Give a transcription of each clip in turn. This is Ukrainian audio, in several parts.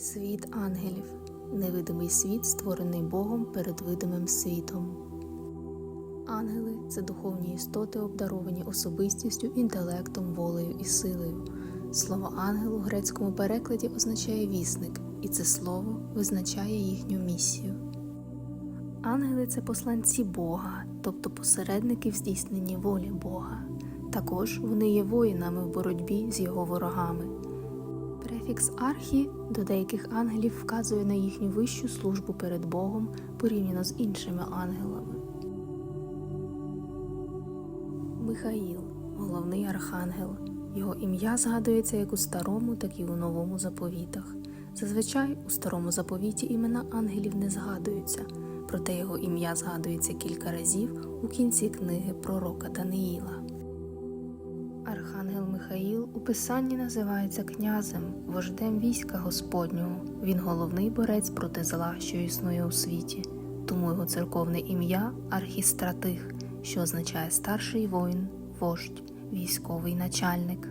Світ ангелів невидимий світ, створений Богом перед видимим світом. Ангели це духовні істоти, обдаровані особистістю, інтелектом, волею і силою. Слово ангел у грецькому перекладі означає вісник, і це слово визначає їхню місію. Ангели це посланці Бога, тобто посередники в здійсненні волі Бога. Також вони є воїнами в боротьбі з його ворогами. Префікс архі до деяких ангелів вказує на їхню вищу службу перед Богом порівняно з іншими ангелами. Михаїл головний архангел. Його ім'я згадується як у старому, так і у новому заповітах. Зазвичай у старому заповіті імена ангелів не згадуються, проте його ім'я згадується кілька разів у кінці книги пророка Даниїла. Архангел Михаїл у писанні називається князем, вождем війська Господнього. Він головний борець проти зла, що існує у світі. Тому його церковне ім'я Архістратих, що означає старший воїн, вождь, військовий начальник.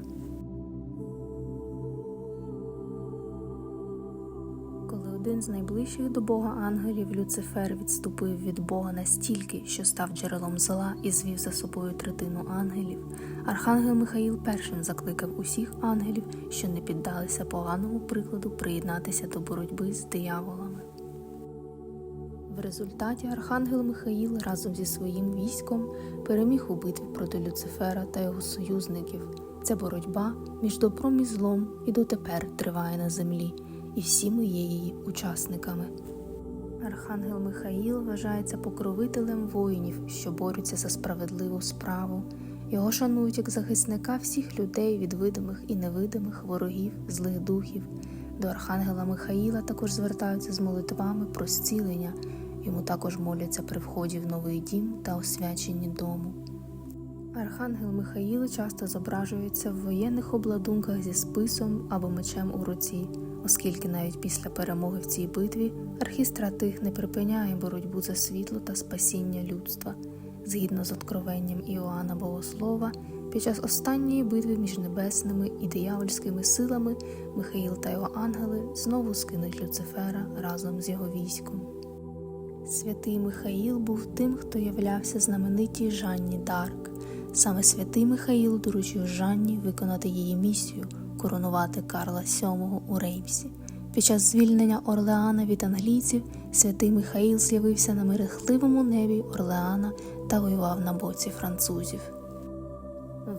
Один з найближчих до Бога ангелів Люцифер відступив від Бога настільки, що став джерелом зла і звів за собою третину ангелів, архангел Михаїл першим закликав усіх ангелів, що не піддалися поганому прикладу, приєднатися до боротьби з дияволами. В результаті архангел Михаїл разом зі своїм військом переміг у битві проти Люцифера та його союзників. Ця боротьба між добром і злом і дотепер триває на землі, і всі ми є її учасниками. Архангел Михаїл вважається покровителем воїнів, що борються за справедливу справу. Його шанують як захисника всіх людей від видимих і невидимих ворогів, злих духів. До Архангела Михаїла також звертаються з молитвами про зцілення. Йому також моляться при вході в новий дім та освяченні дому. Архангел Михаїл часто зображується в воєнних обладунках зі списом або мечем у руці, оскільки навіть після перемоги в цій битві архістратих не припиняє боротьбу за світло та спасіння людства. Згідно з откровенням Іоанна Богослова, під час останньої битви між небесними і диявольськими силами Михаїл та його ангели знову скинуть Люцифера разом з його військом. Святий Михаїл був тим, хто являвся знаменитій Жанні Дарк. Саме святий Михаїл доручив Жанні виконати її місію коронувати Карла VII у Реймсі. Під час звільнення Орлеана від англійців святий Михаїл з'явився на мерехтливому небі Орлеана та воював на боці французів.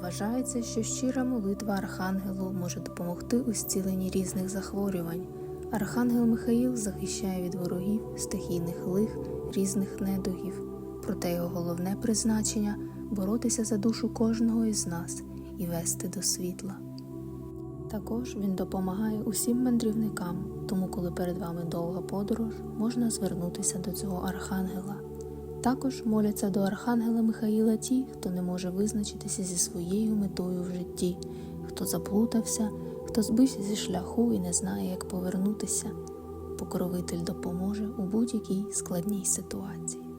Вважається, що щира молитва Архангелу може допомогти у зціленні різних захворювань. Архангел Михаїл захищає від ворогів, стихійних лих, різних недугів. Проте його головне призначення боротися за душу кожного із нас і вести до світла. Також він допомагає усім мандрівникам, тому, коли перед вами довга подорож, можна звернутися до цього архангела. Також моляться до архангела Михаїла ті, хто не може визначитися зі своєю метою в житті, хто заплутався, хто збився зі шляху і не знає, як повернутися. Покровитель допоможе у будь-якій складній ситуації.